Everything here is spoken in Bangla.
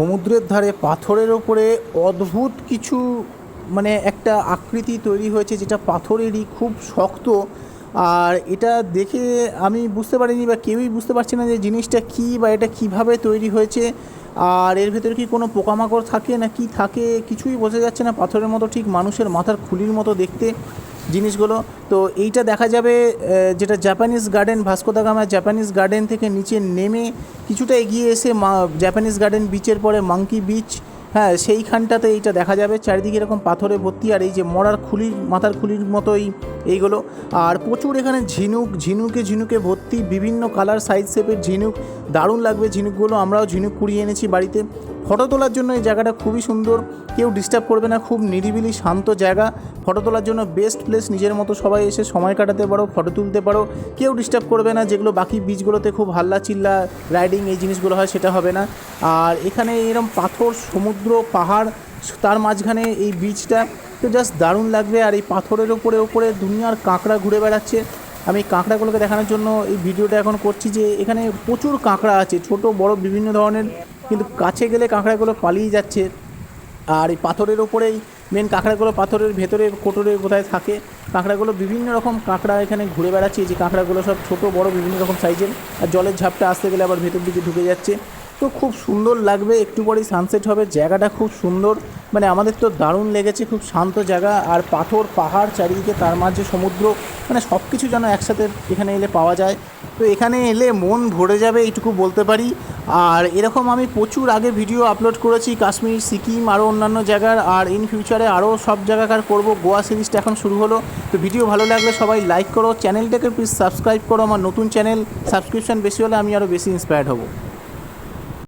সমুদ্রের ধারে পাথরের ওপরে অদ্ভুত কিছু মানে একটা আকৃতি তৈরি হয়েছে যেটা পাথরেরই খুব শক্ত। আর এটা দেখে আমি বুঝতে পারিনি বা কেউই বুঝতে পারছে না যে জিনিসটা কী বা এটা কীভাবে তৈরি হয়েছে। আর এর ভেতরে কি কোনো পোকামাকড় থাকে না কি থাকে কিছুই বোঝা যাচ্ছে না। পাথরের মতো ঠিক মানুষের মাথার খুলির মতো দেখতে। জিনিসগুলো। তো এইটা দেখা যাবে যেটা Japanese garden Vasco Gama Japanese garden থেকে নিচে নেমে কিছুটা এগিয়ে এসে জাপানিজ গার্ডেন বিচের পরে মাঙ্কি বিচ হ্যাঁ সেইখানটাতে এইটা দেখা যাবে। চারিদিকে এরকম পাথরে ভর্তি আর এই যে মরার খুলির, মাথার খুলির মতোই এইগুলো। আর প্রচুর এখানে ঝিনুক, ঝিনুকে ঝিনুকে ভর্তি, বিভিন্ন কালার সাইজ শেপের ঝিনুক। দারুণ লাগবে ঝিনুকগুলো, আমরাও ঝিনুক কুড়িয়ে এনেছি বাড়িতে। ফটো তোলার জন্য এই জায়গাটা খুবই সুন্দর, কেউ ডিস্টার্ব করবে না, খুব নিরিবিলি শান্ত জায়গা। ফটো তোলার জন্য বেস্ট প্লেস নিজের মতো সবাই এসে সময় কাটাতে পারো ফটো তুলতে পারো। কেউ ডিস্টার্ব করবে না, যেগুলো বাকি বিচগুলোতে খুব হাল্লা চিল্লা রাইডিং এই জিনিসগুলো হয়, সেটা হবে না। আর এখানে এরম পাথর, সমুদ্র পাহাড়, তার মাঝখানে এই বিচটা তো জাস্ট দারুণ লাগবে। আর এই পাথরের ওপরে ওপরে দুনিয়ার কাঁকড়া ঘুরে বেড়াচ্ছে। আমি কাঁকড়াগুলোকে দেখানোর জন্য এই ভিডিওটা এখন করছি যে এখানে প্রচুর কাঁকড়া আছে, ছোট, বড়, বিভিন্ন ধরনের। কিন্তু কাছে গেলে কাঁকড়াগুলো পালিয়ে যাচ্ছে। আর এই পাথরের ওপরেই মেন কাঁকড়াগুলো পাথরের ভেতরে, কোটরে কোথায় থাকে, কাঁকড়াগুলো বিভিন্ন রকম কাঁকড়া এখানে ঘুরে বেড়াচ্ছে। যে কাঁকড়াগুলো সব ছোট, বড়, বিভিন্ন রকম সাইজের আর জলের ঝাপটা আসতে গেলে আবার ভেতর দিকে ঢুকে যাচ্ছে। তো খুব সুন্দর লাগবে, একটু পরেই সানসেট হবে, জায়গাটা খুব সুন্দর। মানে আমাদের তো দারুণ লেগেছে, খুব শান্ত জায়গা, আর পাথর, পাহাড় চারিদিকে, তার মাঝে সমুদ্র মানে সব কিছু যেন একসাথে এখানে এলে পাওয়া যায়। তো এখানে এলে মন ভরে যাবে, এইটুকু বলতে পারি। আর এরকম আমি প্রচুর আগে ভিডিও আপলোড করেছি, কাশ্মীর, সিকিম আরও অন্যান্য জায়গার, আর ইন ফিউচারে আরও সব জায়গাকার করব। গোয়া সিরিজটা এখন শুরু হলো। তো ভিডিও ভালো লাগলে সবাই লাইক করো। চ্যানেলটাকে প্লিজ সাবস্ক্রাইব করো। আমার নতুন চ্যানেল সাবস্ক্রিপশন বেশি হলে আমি আরও বেশি ইন্সপায়ার্ড হব।